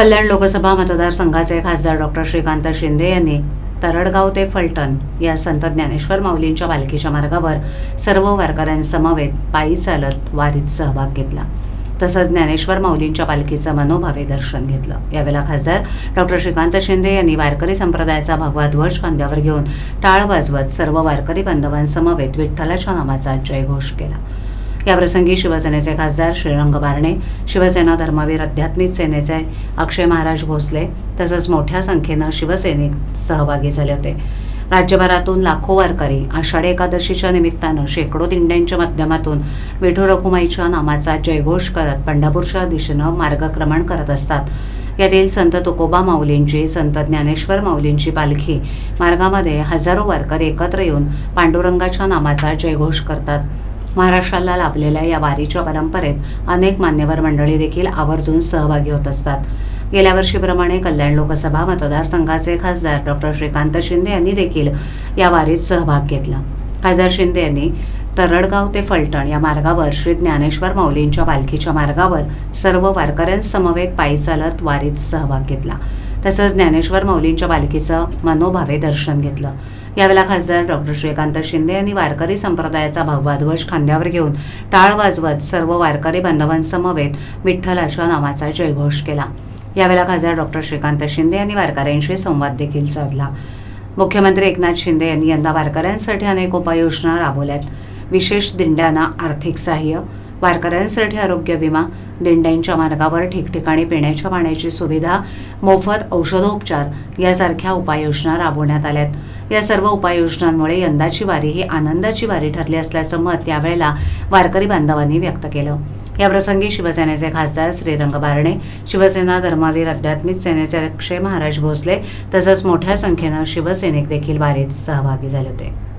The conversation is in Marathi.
कल्याण लोकसभा मतदारसंघाचे खासदार डॉक्टर श्रीकांत शिंदे यांनी तरडगाव ते फलटण या संत ज्ञानेश्वर माऊलींच्या पालखीच्या मार्गावर सर्व वारकऱ्यांसमवेत पायी चालत वारीत सहभाग घेतला. तसंच ज्ञानेश्वर माऊलींच्या पालखीचं मनोभावे दर्शन घेतलं. यावेळेला खासदार डॉक्टर श्रीकांत शिंदे यांनी वारकरी संप्रदायाचा भगवा ध्वज खांद्यावर घेऊन टाळ वाजवत सर्व वारकरी बांधवांसमवेत विठ्ठलाच्या नामाचा जयघोष केला. याप्रसंगी शिवसेनेचे खासदार श्रीरंग बारणे शिवसेना धर्मवीर आध्यात्मिक सेनेचे अक्षय महाराज भोसले तसंच मोठ्या संख्येनं शिवसैनिक सहभागी झाले होते. राज्यभरातून लाखो वारकरी आषाढी एकादशीच्या निमित्तानं शेकडो दिंड्यांच्या माध्यमातून विठू रखुमाईच्या नामाचा जयघोष करत पंढरपूरच्या दिशेनं मार्गक्रमण करत असतात. यातील संत तुकोबा माऊलींची संत ज्ञानेश्वर माऊलींची पालखी मार्गामध्ये हजारो वारकरी एकत्र येऊन पांडुरंगाच्या नामाचा जयघोष करतात. महाराष्ट्राला लाभलेल्या या वारीच्या परंपरेत अनेक मान्यवर मंडळी देखील आवर्जून सहभागी होत असतात. गेल्या वर्षीप्रमाणे कल्याण लोकसभा मतदारसंघाचे खासदार डॉक्टर श्रीकांत शिंदे यांनी देखील या वारीत सहभाग घेतला. खासदार शिंदे यांनी तरडगाव ते फलटण या मार्गावर श्री ज्ञानेश्वर माऊलींच्या पालखीच्या मार्गावर सर्व वारकऱ्यांसमवेत पायी चालत वारीत सहभाग घेतला. तसंच ज्ञानेश्वर माऊलींच्या पालखीचं मनोभावे दर्शन घेतलं. यावेळेला खासदार डॉक्टर श्रीकांत शिंदे यांनी वारकरी संप्रदायाचा भगवा ध्वज खांद्यावर घेऊन टाळ वाजवत सर्व वारकरी बांधवांसमवेत विठ्ठलाच्या नामाचा जयघोष केला. यावेळेला खासदार डॉक्टर श्रीकांत शिंदे यांनी वारकऱ्यांशी संवाद देखील साधला. मुख्यमंत्री एकनाथ शिंदे यांनी यंदा वारकऱ्यांसाठी अनेक उपाययोजना राबवल्यात. विशेष दिंड्यांना आर्थिक सहाय्य वारकऱ्यांसाठी आरोग्य विमा दिंड्यांच्या मार्गावर ठिकठिकाणी पिण्याच्या पाण्याची सुविधा मोफत औषधोपचार यासारख्या उपाययोजना राबवण्यात आल्यात. या सर्व उपाययोजनांमुळे यंदाची वारी ही आनंदाची वारी ठरली असल्याचं मत यावेळेला वारकरी बांधवांनी व्यक्त केलं. याप्रसंगी शिवसेनेचे खासदार श्रीरंग बारणे शिवसेना धर्मवीर आध्यात्मिक सेनेचे अक्षय महाराज भोसले तसंच मोठ्या संख्येनं शिवसैनिक देखील वारीत सहभागी झाले होते.